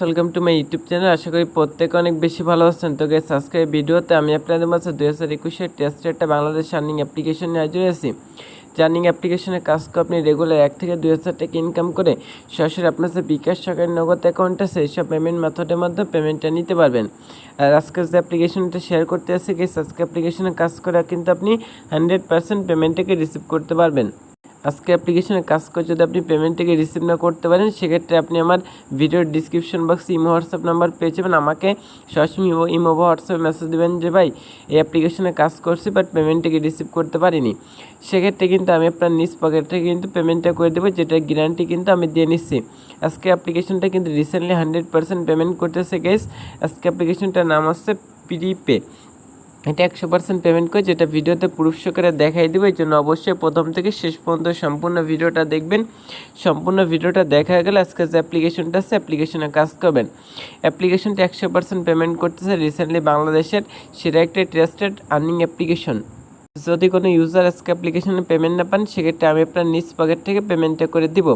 Welcome to my YouTube channel আশা করি প্রত্যেকে অনেক বেশি ভালো আছেন। তো গেস আজকের ভিডিওতে আমি আপনাদের মাঝে দুই হাজার একুশের টেস্টের একটা বাংলাদেশ আর্নিং অ্যাপ্লিকেশন নিয়ে হাজির হয়েছি। জার্নিং অ্যাপ্লিকেশনের কাজ করে আপনি রেগুলার এক থেকে দুই হাজার টাকা ইনকাম করে সরাসরি আপনার যে বিকাশ সরকারি নগদ অ্যাকাউন্ট আছে, এইসব পেমেন্ট মেথডের মাধ্যমে পেমেন্টটা নিতে পারবেন। আর আজকে যে অ্যাপ্লিকেশনটা শেয়ার করতে আসছে গেস আজকে অ্যাপ্লিকেশনে কাজ করে কিন্তু আপনি হান্ড্রেড পার্সেন্ট পেমেন্টটাকে রিসিভ করতে পারবেন। আজকে অ্যাপ্লিকেশনে কাজ করে যদি আপনি পেমেন্টটাকে রিসিভ না করতে পারেন, সেক্ষেত্রে আপনি আমার ভিডিওর ডিসক্রিপশন বক্সে ইমো হোয়াটসঅ্যাপ নাম্বার পেয়ে যাবেন। আমাকে সরাসরি ইমো ইমো হোয়াটসঅ্যাপে মেসেজ দেবেন যে, ভাই, এই অ্যাপ্লিকেশনে কাজ করছি বাট পেমেন্টটাকে রিসিভ করতে পারিনি। সেক্ষেত্রে কিন্তু আমি আপনার নিজ পকেট কিন্তু পেমেন্টটা করে দেবো, যেটার গ্যারান্টি কিন্তু আমি দিয়ে নিচ্ছি। আজকে অ্যাপ্লিকেশনটা কিন্তু রিসেন্টলি হান্ড্রেড পার্সেন্ট পেমেন্ট করতেছে গেস আজকে অ্যাপ্লিকেশনটার নাম হচ্ছে পিডিপে এটা একশো পার্সেন্ট পেমেন্ট করে যেটা ভিডিওতে প্রুফ করে দেখাই দেবো, এই জন্য অবশ্যই প্রথম থেকে শেষ পর্যন্ত সম্পূর্ণ ভিডিওটা দেখবেন। সম্পূর্ণ ভিডিওটা দেখা গেলে আজকে যে অ্যাপ্লিকেশনটা আছে অ্যাপ্লিকেশনে কাজ করবেন। অ্যাপ্লিকেশনটা একশো পার্সেন্ট পেমেন্ট করতেছে রিসেন্টলি বাংলাদেশের সেটা একটা ট্রাস্টেড আর্নিং অ্যাপ্লিকেশন যদি কোনো ইউজার আজকে অ্যাপ্লিকেশনে পেমেন্ট না পান, সেক্ষেত্রে আমি আপনার নিজ পকেট থেকে পেমেন্টটা করে দিব।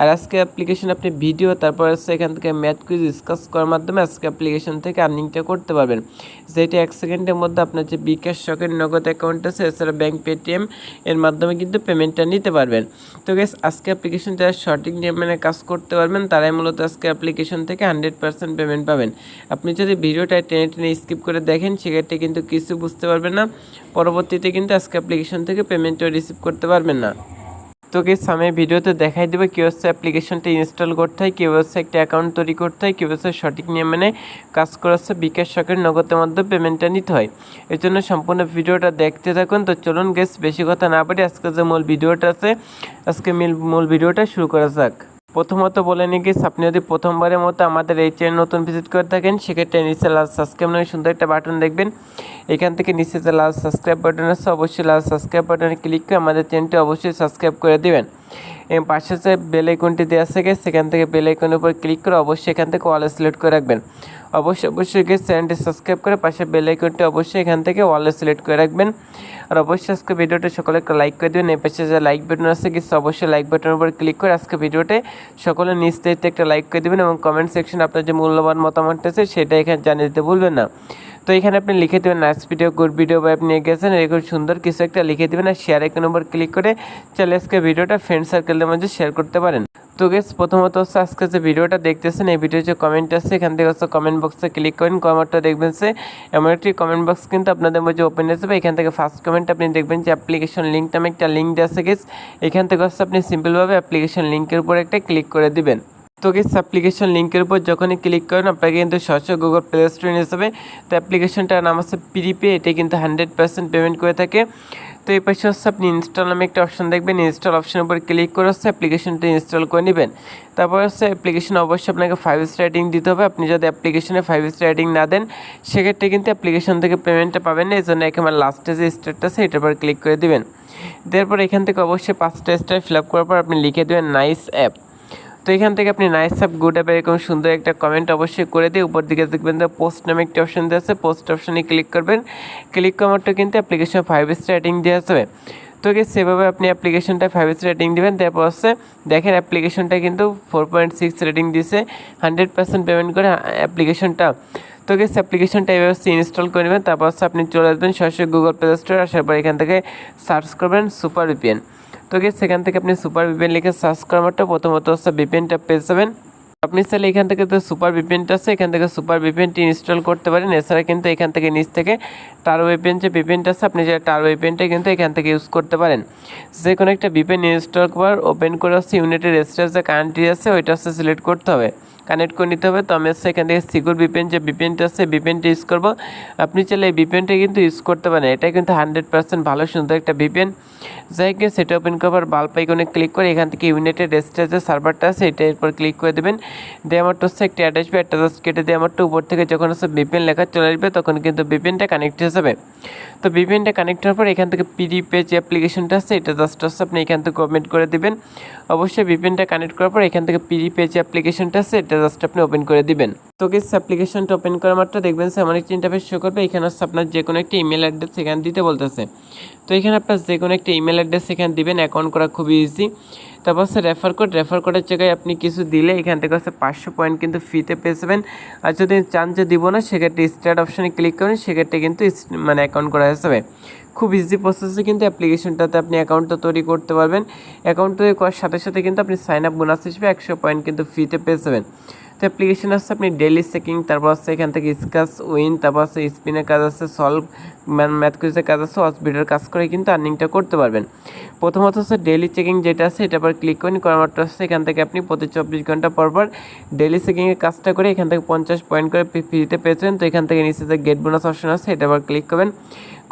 আর আজকে অ্যাপ্লিকেশন আপনি ভিডিও তারপর হচ্ছে এখান থেকে ম্যাথ কুইজ ডিসকাস করার মাধ্যমে আজকে অ্যাপ্লিকেশন থেকে আর্নিংটা করতে পারবেন। যেটা এক সেকেন্ডের মধ্যে আপনার যে বিকাশ শখের নগদ অ্যাকাউন্ট আছে, এছাড়া ব্যাঙ্ক পেটিএম এর মাধ্যমে কিন্তু পেমেন্টটা নিতে পারবেন। তো গেস আজকে অ্যাপ্লিকেশন যারা সঠিক নিয়ম কাজ করতে পারবেন, তারাই মূলত আজকে অ্যাপ্লিকেশন থেকে হান্ড্রেড পার্সেন্ট পেমেন্ট পাবেন। আপনি যদি ভিডিওটা টেনে টেনে স্কিপ করে দেখেন, সেক্ষেত্রে কিন্তু কিছু বুঝতে পারবেন না। পরবর্তীতে কিন্তু আজকে অ্যাপ্লিকেশন থেকে পেমেন্টও রিসিভ করতে পারবেন না। তো গেস আমি ভিডিওতে দেখাই দেবো কী হচ্ছে অ্যাপ্লিকেশনটা ইনস্টল করতে হয়, কী হচ্ছে একটা অ্যাকাউন্ট তৈরি করতে হয়, কী হচ্ছে সঠিক নিয়ম মেনে কাজ করাচ্ছে বিকাশ শখের নগদের মাধ্যমে পেমেন্টটা নিতে হয়। এর জন্য সম্পূর্ণ ভিডিওটা দেখতে থাকুন। তো চলুন গেস বেশি কথা না পারি আজকে যে মূল ভিডিওটা আছে, আজকে মূল ভিডিওটা শুরু করা যাক। প্রথমত বলে নিয়ে গেছি আপনি যদি প্রথমবারের মতো আমাদের এই চ্যানেল নতুন ভিজিট করে থাকেন, সেক্ষেত্রে নিচে লাল সাবস্ক্রাইব নামে সুন্দর একটা বাটন দেখবেন। এখান থেকে নিচে যে লাল সাবস্ক্রাইব বাটন আছে, অবশ্যই লাল সাবস্ক্রাইব বাটনে ক্লিক করে আমাদের চ্যানেলটি অবশ্যই সাবস্ক্রাইব করে দেবেন। পাশে যে বেল আইকনটি দেওয়া থাকে সেখান থেকে বেল আইকনের উপর ক্লিক করে অবশ্যই এখান থেকে ওয়ালে সিলেক্ট করে রাখবেন। অবশ্যই অবশ্যই গিয়ে চ্যানেলটি সাবস্ক্রাইব করে পাশে বেল আইকনটি অবশ্যই এখান থেকে ওয়ালে সিলেক্ট করে রাখবেন। আর অবশ্যই আজকে ভিডিওটা সকলে একটা লাইক করে দেবেন। এই পাশে যে লাইক বাটন আছে কিছু অবশ্যই লাইক বাটনের উপর ক্লিক করে আজকে ভিডিওতে সকলে থেকে একটা লাইক করে দেবেন এবং কমেন্ট সেকশন আপনার যে মূল্যবান মতামতটা আছে সেটা এখানে জানিয়ে দিতে ভুলবেন না। তো এখানে আপনি লিখে দেবেন নাইস ভিডিও গুড ভিডিও বা আপনি গেছেন, এরকম সুন্দর কিছু একটা লিখে দেবেন আর শেয়ার এক নম্বর ক্লিক করে চলে আজকে ভিডিওটা ফ্রেন্ড সার্কেলের মধ্যে শেয়ার করতে পারেন। তো গেস প্রথমত হচ্ছে আজকে যে ভিডিওটা দেখতেছেন, এই ভিডিওর যে কমেন্ট আছে, এখান থেকে হচ্ছে কমেন্ট বক্সে ক্লিক করেন, কমেন্টটা দেখবেন সে এমন একটি কমেন্ট বক্স কিন্তু আপনাদের মধ্যে ওপেন আসবে এখান থেকে ফার্স্ট কমেন্ট আপনি দেখবেন যে অ্যাপ্লিকেশন লিঙ্ক নামে একটা লিঙ্ক দেওয়া আছে গেস এখান থেকে হচ্ছে আপনি সিম্পলভাবে অ্যাপ্লিকেশন লিঙ্কের উপর একটা ক্লিক করে দিবেন। তো গেস অ্যাপ্লিকেশন লিঙ্কের উপর যখনই ক্লিক করেন আপনাকে কিন্তু সরাসরি গুগল প্লে স্টোরে যাবে। তো অ্যাপ্লিকেশনটার নাম আছে প্রিপে এটা কিন্তু হান্ড্রেড পার্সেন্ট পেমেন্ট করে থাকে। তো এই পাশে হচ্ছে আপনি ইনস্টল নামে একটা অপশন দেখবেন ইনস্টল অপশনের উপর ক্লিক করে হচ্ছে অ্যাপ্লিকেশনটা ইনস্টল করে নেবেন। তারপর হচ্ছে অ্যাপ্লিকেশন অবশ্যই আপনাকে ফাইভ স্টার রেটিং দিতে হবে। আপনি যদি অ্যাপ্লিকেশনে ফাইভ স্টার রেটিং না দেন, সেক্ষেত্রে কিন্তু অ্যাপ্লিকেশন থেকে পেমেন্টটা পাবেন না। এই জন্য একেবারে লাস্টে যে স্টারটা আছে, এটার উপর ক্লিক করে দিবেন। তারপর এখান থেকে অবশ্যই পাঁচটা স্টার ফিল আপ করার পর আপনি লিখে দেবেন নাইস অ্যাপ তো এখান থেকে আপনি নাইস অ্যাপ গুড অ্যাপ এরকম সুন্দর একটা কমেন্ট অবশ্যই করে দিয়ে উপর দিকে দেখবেন যে পোস্ট নামে একটা অপশন দেওয়া আছে। পোস্ট অপশনে ক্লিক করবেন। ক্লিক করার করারটা কিন্তু অ্যাপ্লিকেশন ফাইভ স্টার রেটিং দেওয়া যাবে তো সেভাবে আপনি অ্যাপ্লিকেশনটা ফাইভ স্টার রেটিং দেবেন। তারপর হচ্ছে দেখেন অ্যাপ্লিকেশনটা কিন্তু ফোর পয়েন্ট সিক্স রেটিং দিয়েছে। হান্ড্রেড পার্সেন্ট পেমেন্ট করে অ্যাপ্লিকেশনটা তো গেস অ্যাপ্লিকেশনটা এভাবে ইনস্টল করে নেবেন। তারপর হচ্ছে আপনি চলে আসবেন সরাসরি গুগল প্লে স্টোর আসার পর এখান থেকে সার্চ করবেন সুপার ভিপিএন তো গেস সেখান থেকে আপনি সুপার ভিপিএন লিখে সার্চ করার মাত্র প্রথমত হচ্ছে ভিপিএনটা পেয়ে যাবেন আপনি চাইলে এখান থেকে তো সুপার ভিপিএনটা আছে এখান থেকে সুপার ভিপিএনটি ইনস্টল করতে পারেন এছাড়া কিন্তু এখান থেকে নিচ থেকে টার ভিপিএন যে ভিপিএনটা আছে আপনি যে টার ভিপিএনটা কিন্তু এখান থেকে ইউজ করতে পারেন যে কোনো একটা ভিপিএন ইনস্টল করার ওপেন করে হচ্ছে ইউনিটের রেজিস্টার যে কান্ট্রি আছে ওইটা হচ্ছে সিলেক্ট করতে হবে কানেক্ট করে নিতে হবে তো আমি হচ্ছে এখান থেকে সিকিউর ভিপিএন যে ভিপিএনটা আছে ভিপিএনটা ইউজ করব আপনি চাইলে এই ভিপিএনটা কিন্তু ইউজ করতে পারেন এটা কিন্তু হান্ড্রেড পার্সেন্ট ভালো সুন্দর একটা ভিপিএন যাই হোক সেটা ওপেন করবার বাল্ব আইকনে ক্লিক করে এখান থেকে ইউনিটের রেজিস্টার যে সার্ভারটা আছে, এটা এরপর ক্লিক করে দেবেন। দিয়ে আমার হচ্ছে একটা অ্যাড আসবে একটা জাস্ট কেটে দিয়ে আমার উপর থেকে যখন হচ্ছে ভিপিএন লেখা চলে আসবে, তখন কিন্তু ভিপিএনটা কানেক্ট হয়ে যাবে। তো ভিপিএনটা কানেক্ট হওয়ার পর এখান থেকে পিডি পেজ অ্যাপ্লিকেশনটা আছে, এটা জাস্ট হচ্ছে আপনি এখান থেকে ওপেন করে দিবেন। অবশ্যই ভিপিএনটা কানেক্ট করার পর এখান থেকে পিডি পেজ অ্যাপ্লিকেশনটা আছে, এটা জাস্ট আপনি ওপেন করে দিবেন। তো গেস অ্যাপ্লিকেশনটা ওপেন করা মাত্র দেখবেন আমার একটি ইন্টারফেস শো করবে। এখানে হচ্ছে আপনার যে কোনো একটা ইমেল অ্যাড্রেস এখানে দিতে বলতেছে। তো এখানে আপনার যে কোনো একটা ইমেল অ্যাড্রেস এখানে দিবেন অ্যাকাউন্ট করা খুবই ইজি তারপর হচ্ছে রেফার কোড রেফার কোডের জায়গায় আপনি কিছু দিলে এখান থেকে হচ্ছে পাঁচশো পয়েন্ট কিন্তু ফ্রিতে পেয়ে যাবেন। আর যদি চান যে দিব না, সেক্ষেত্রে স্টার্ট অপশানে ক্লিক করেন, সেক্ষেত্রে কিন্তু মানে অ্যাকাউন্ট করা যাবে। খুব ইজি প্রসেসে কিন্তু অ্যাপ্লিকেশনটাতে আপনি অ্যাকাউন্টটা তৈরি করতে পারবেন। অ্যাকাউন্ট তৈরি করার সাথে সাথে কিন্তু আপনি সাইন আপ বোনাস হিসেবে একশো পয়েন্ট কিন্তু ফ্রিতে পেয়ে যাবেন। তো অ্যাপ্লিকেশন আছে, আপনি ডেলি চেকিং তারপর আছে এখান থেকে স্কাস উইন তারপর আছে স্পিনের কাজ আছে সলভ ম্যাথ কুইজের কাজ আছে হসপিটালের কাজ করে কিন্তু আর্নিংটা করতে পারবেন। প্রথমত হচ্ছে ডেলি চেকিং যেটা আছে, এটা পর ক্লিক করেন করা মাত্র হচ্ছে এখান থেকে আপনি প্রতি চব্বিশ ঘণ্টা পর পর ডেলি চেকিংয়ের কাজটা করে এখান থেকে পঞ্চাশ পয়েন্ট করে ফ্রিতে পেয়েছেন তো এখান থেকে নিচে যে গেট বোনাস অপশন আছে, এটা আবার ক্লিক করবেন।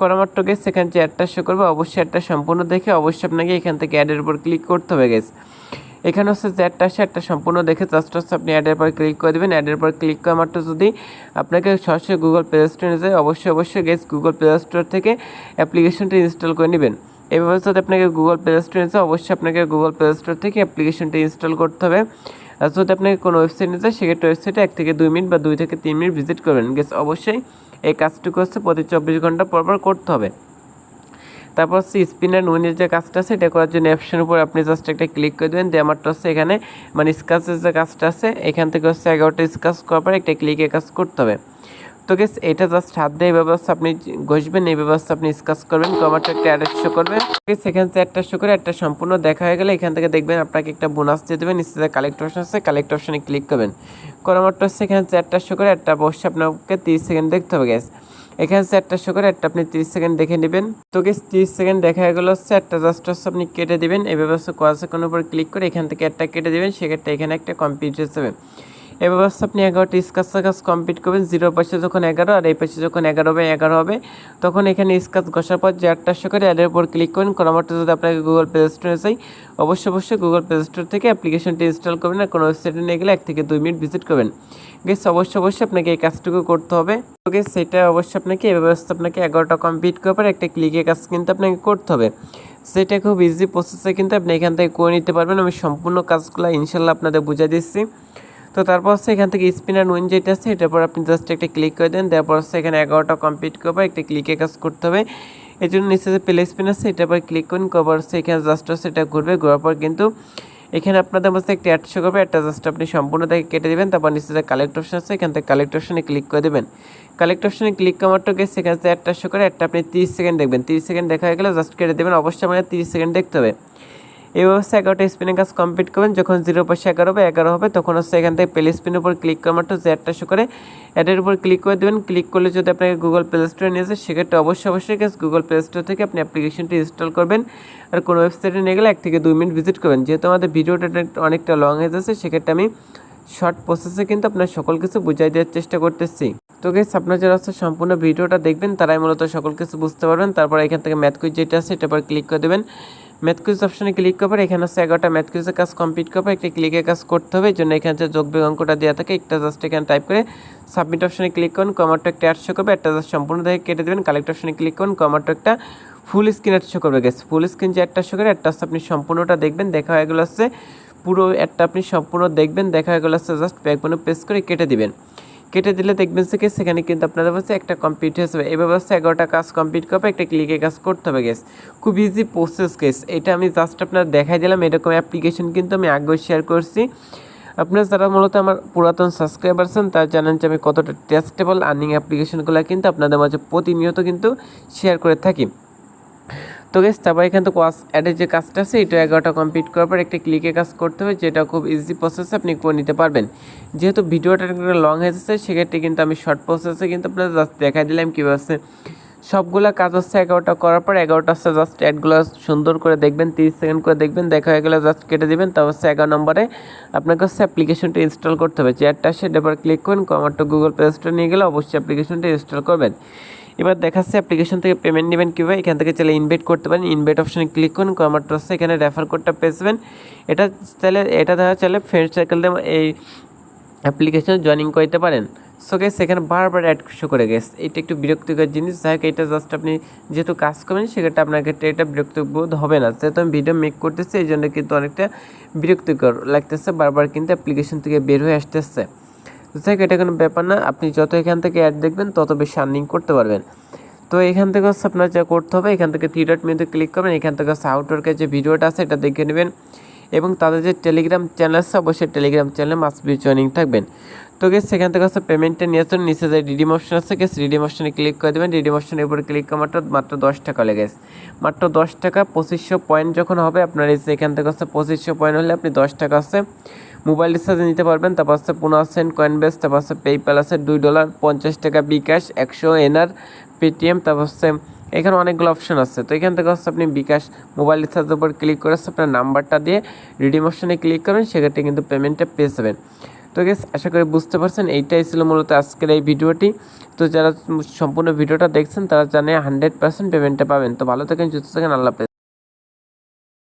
করা গেস সেখানে যে অ্যাডটা শো করবে, অবশ্যই অ্যাডটা সম্পূর্ণ দেখে অবশ্যই আপনাকে এখান থেকে অ্যাডের উপর ক্লিক করতে হবে গেস এখানে হচ্ছে অ্যাডটা আছে অ্যাডটা সম্পূর্ণ দেখে জাস্ট হচ্ছে আপনি অ্যাডের পর ক্লিক করে দেবেন। অ্যাডের পর ক্লিক করা মাত্র যদি আপনাকে সরাসরি গুগল প্লে স্টোরে যায়, অবশ্যই অবশ্যই গেস গুগল প্লে স্টোর থেকে অ্যাপ্লিকেশনটি ইনস্টল করে নেবেন। এভাবে যদি আপনাকে গুগল প্লে স্টোরে যায়, অবশ্যই আপনাকে গুগল প্লে স্টোর থেকে অ্যাপ্লিকেশনটি ইনস্টল করতে হবে। আর যদি আপনাকে কোনো ওয়েবসাইট নিতে যায়, সেক্ষেত্রে ওয়েবসাইটে এক থেকে দুই মিনিট বা দুই থেকে তিন মিনিট ভিজিট করবেন। গেস অবশ্যই এই কাজটুকু হচ্ছে প্রতি চব্বিশ ঘণ্টা পর পর করতে হবে। তারপর হচ্ছে স্পিন অ্যান্ড উইনের যে কাজটা আছে, এটা করার জন্য অপশনের উপর আপনি জাস্ট একটা ক্লিক করে দেবেন। দিয়ে আমারটা হচ্ছে এখানে মানে স্কাচের যে কাজটা আছে, এখান থেকে হচ্ছে এগারোটা স্কাচ করার পর একটা ক্লিকে কাজ করতে হবে। তো গেস এটা জাস্ট হাত দিয়ে এই ব্যবস্থা আপনি ঘষবেন এই ব্যবস্থা আপনি স্কাচ করবেন কমারটা একটা অ্যাড শো করবে। সেখান থেকে একটা শো করে একটা সম্পূর্ণ দেখা হয়ে গেলে এখান থেকে দেখবেন আপনাকে একটা বোনাস দিয়ে দেবেন, নিচে কালেক্ট অপশন আছে কালেক্ট অপশনে ক্লিক করবেন। করামারটা এখানে চারটা শো করে একটা অবশ্যই আপনাকে তিরিশ সেকেন্ড দেখতে হবে গ্যাস এখানে চারটা শো করে, একটা আপনি তিরিশ সেকেন্ড দেখে নেবেন। তো গেস তিরিশ সেকেন্ড দেখা গেল হচ্ছে একটা জাস্ট হচ্ছে আপনি কেটে দেবেন। এই ব্যবস্থা কয় কোনো উপর ক্লিক করে এখান থেকে একটা কেটে দেবেন, সেক্ষেত্রে এখানে একটা কমপ্লিট হিসেবে ব্যবস্থা আপনি এগারোটি স্কাচ কাজ কমপ্লিট করবেন। জিরো পাশে যখন এগারো, আর এই পাশে যখন এগারো হবে এগারো হবে, তখন এখানে স্কাচ ঘষার পর যে আটটা শো করে অ্যাডের উপর ক্লিক করেন। করার মাত্র যদি আপনাকে গুগল প্লে স্টোরে যাই, অবশ্যই অবশ্যই গুগল প্লে স্টোর থেকে অ্যাপ্লিকেশনটি ইনস্টল করবেন আর কোনো ওয়েবসাইটে নিয়ে গেলে এক থেকে দুই মিনিট ভিজিট করবেন। গেস অবশ্যই অবশ্যই আপনাকে এই কাজটুকু করতে হবে। গেস সেটা অবশ্যই আপনাকে এই ব্যবস্থা আপনাকে এগারোটা কমপ্লিট করার পর একটা ক্লিকে কাজ কিন্তু আপনাকে করতে হবে। সেটা খুব ইজি প্রসেসে কিন্তু আপনি এখান থেকে করে নিতে পারবেন। আমি সম্পূর্ণ কাজগুলো ইনশাল্লাহ আপনাদের বুঝিয়ে দিচ্ছি। তো তারপর হচ্ছে এখান থেকে স্পিন অ্যান্ড উইন যেটা আছে, এটার পর আপনি জাস্ট একটা ক্লিক করে দেন তারপর হচ্ছে এখানে এগারোটা কমপ্লিট করবে, একটা ক্লিকে কাজ করতে হবে। এই জন্য নিচে যে প্লে স্পিন আছে, এটার পর ক্লিক করুন কভার হচ্ছে এখানে জাস্ট হচ্ছে এটা ঘুরবে, ঘোরার পর কিন্তু এখানে আপনাদের মধ্যে একটি অ্যাড শো করবে একটা জাস্ট আপনি সম্পূর্ণ থেকে কেটে দেবেন, তারপর নিচে যে কালেক্ট অপশন আছে, এখান থেকে কালেক্ট অপশনে ক্লিক করে দেবেন। কালেক্ট অপশনে ক্লিক করার গেছে সেখান থেকে একটা শো করে একটা আপনি তিরিশ সেকেন্ড দেখবেন। তিরিশ সেকেন্ড দেখা হয়ে গেলে জাস্ট কেটে দেবেন, অবশ্যই আমাদের তিরিশ সেকেন্ড দেখতে হবে। এই ব্যবস্থা এগারোটা স্পিনের কাজ কমপ্লিট করবেন। যখন জিরো পাশে এগারো হবে এগারো হবে, তখন হচ্ছে এখান থেকে প্লে স্পিনের উপর ক্লিক করা মাত্র অ্যাডটা শো করে অ্যাডের উপর ক্লিক করে দেবেন। ক্লিক করলে যদি আপনাকে গুগল প্লে স্টোরে নিয়ে যায় সেক্ষেত্রে অবশ্যই অবশ্যই গেছে গুগল প্লে স্টোর থেকে আপনি অ্যাপ্লিকেশনটি ইনস্টল করবেন। আর কোনো ওয়েবসাইটে নিয়ে গেলে এক থেকে দুই মিনিট ভিজিট করবেন। যেহেতু আমাদের ভিডিওটা অনেকটা লং হয়ে যাচ্ছে, সেক্ষেত্রে আমি শর্ট প্রসেসে কিন্তু আপনার সকল কিছু বুঝাই দেওয়ার চেষ্টা করতেছি। তো গেস আপনার যারা হচ্ছে সম্পূর্ণ ভিডিওটা দেখবেন, তারাই মূলত সকল কিছু বুঝতে পারবেন। তারপর এখান থেকে ম্যাথ কুইজ যেটা আছে, এটার পর ক্লিক করে দেবেন। ম্যাথ কুইজ অপশনে ক্লিক করবে এখানে হচ্ছে এগারোটা ম্যাথ কুইজের কাজ কমপ্লিট করবে একটা ক্লিকে কাজ করতে হবে, এই জন্য এখানে যে যোগ অঙ্কটা দেওয়া থাকে, একটা জাস্ট এখানে টাইপ করে সাবমিট অপশনে ক্লিক করুন কমারটা একটা অ্যাড শো করবে, একটা জাস্ট সম্পূর্ণ দেখে কেটে দেবেন কালেক্ট অপশনে ক্লিক করুন কমারটা একটা ফুল স্ক্রিন অ্যাড শো করবে গেছে ফুল স্ক্রিন যে একটা শো করে একটা আপনি সম্পূর্ণটা দেখবেন, দেখা হয়ে গেলো হচ্ছে পুরো একটা আপনি সম্পূর্ণ দেখবেন, দেখা হয়ে গেলো হচ্ছে জাস্ট ব্যাকবনে প্রেস করে কেটে দিবেন। কেটে দিলে দেখবেন সে সেখানে কিন্তু আপনাদের কাছে একটা কমপ্লিট হয়ে যাবে। এভাবে হচ্ছে এগারোটা কাজ কমপ্লিট করবে, একটা ক্লিকে কাজ করতে হবে গেস খুব ইজি প্রসেস গেস এটা আমি জাস্ট আপনার দেখাই দিলাম, এরকম অ্যাপ্লিকেশন কিন্তু আমি আগেও শেয়ার করছি। আপনারা যারা মূলত আমার পুরাতন সাবস্ক্রাইবার আছেন, তারা জানেন যে আমি কতটা টেস্টেবল আর্নিং অ্যাপ্লিকেশনগুলো কিন্তু আপনাদের মাঝে প্রতিনিয়ত কিন্তু শেয়ার করে থাকি। তো গেস তারপর এখান থেকে ওয়াস অ্যাডের যে কাজটা আছে, এটা এগারোটা কমপ্লিট করার পর একটা ক্লিকে কাজ করতে হবে, যেটা খুব ইজি প্রসেসে আপনি করে নিতে পারবেন। যেহেতু ভিডিওটা লং হয়ে যাচ্ছে, সেক্ষেত্রে কিন্তু আমি শর্ট প্রসেসে কিন্তু আপনার জাস্ট দেখাই দিলাম কীভাবে সবগুলো কাজ হচ্ছে এগারোটা করার পর, এগারোটা হচ্ছে জাস্ট অ্যাডগুলো সুন্দর করে দেখবেন, তিরিশ সেকেন্ড করে দেখবেন, দেখা হয়ে গেলে জাস্ট কেটে দেবেন, তারপর হচ্ছে এগারো নম্বরে আপনাকে হচ্ছে অ্যাপ্লিকেশনটা ইনস্টল করতে হবে। চেয়ারটা আসে এবার ক্লিক করুন কমারটা গুগল প্লে স্টোরে নিয়ে গেলে অবশ্যই অ্যাপ্লিকেশনটা ইনস্টল করবেন। এবার দেখাচ্ছে অ্যাপ্লিকেশন থেকে পেমেন্ট নেবেন কীভাবে, এখান থেকে চাইলে ইনভাইট করতে পারেন ইনভাইট অপশানে ক্লিক করুন কমার হচ্ছে এখানে রেফার কোডটা পেয়েছেন এটা চাইলে, এটা দেখা চাইলে ফ্রেন্ড সার্কেল দিয়ে এই অ্যাপ্লিকেশন জয়েনিং করতে পারেন। সো গেস এখানে বারবার অ্যাড শো করে গেস এটা একটু বিরক্তিকর জিনিস। যাই হোক, এটা জাস্ট আপনি যেহেতু কাজ করবেন সেক্ষেত্রে আপনার ক্ষেত্রে এটা বিরক্তিবোধ হবে না। যেহেতু আমি ভিডিও মেক করতেছি, এই জন্য কিন্তু অনেকটা বিরক্তিকর লাগতেছে, বারবার কিন্তু অ্যাপ্লিকেশন থেকে বের হয়ে আসতেছে। যাই এটা কোনো ব্যাপার না। আপনি যত এখান থেকে অ্যাড দেখবেন, তত বেশি আর্নিং করতে পারবেন। তো এখান থেকে হচ্ছে আপনার যা করতে হবে, এখান থেকে থ্রি ডট মেনুতে ক্লিক করবেন। এখান থেকে হচ্ছে আউটডোরকে যে ভিডিওটা আছে, এটা দেখে নেবেন। এবং তাদের যে টেলিগ্রাম চ্যানেল আছে, অবশ্যই টেলিগ্রাম চ্যানেলে মাস্ট বি জয়েনিং থাকবেন। তো গেস সেখান থেকে হচ্ছে পেমেন্টটা নিয়ে আসুন নিচে যে রিডিম অপশন আছে গেস রিডিম অপশনে ক্লিক করে দেবেন। রিডিম অপশনের উপরে ক্লিক করা মাত্র মাত্র দশ টাকা লেগে মাত্র দশ টাকা, পঁচিশশো পয়েন্ট যখন হবে, আপনার এই এখান থেকে হচ্ছে পঁচিশশো পয়েন্ট হলে আপনি দশ টাকা আছে মোবাইল রিচার্জে নিতে পারবেন। তারপর হচ্ছে পনেরো সেন্ট কয়েন বেস তারপর হচ্ছে পেপ্যাল আছে দুই ডলার পঞ্চাশ টাকা বিকাশ, একশো এনআর পেটিএম তারপর হচ্ছে এখানে অনেকগুলো অপশন আছে। তো এখান থেকে হচ্ছে আপনি বিকাশ মোবাইল রিচার্জের উপর ক্লিক করে আপনার নাম্বারটা দিয়ে রিডিম অপশনে ক্লিক করবেন, সেক্ষেত্রে কিন্তু পেমেন্টটা পেয়ে যাবেন। তো গেস আশা করি বুঝতে পারছেন, এইটাই ছিল মূলত আজকের এই ভিডিওটি। তো যারা সম্পূর্ণ ভিডিওটা দেখছেন, তারা জানে হান্ড্রেড পার্সেন্ট পেমেন্টটা পাবেন। তো ভালো থাকেন, সুস্থ থাকেন, আল্লাহ।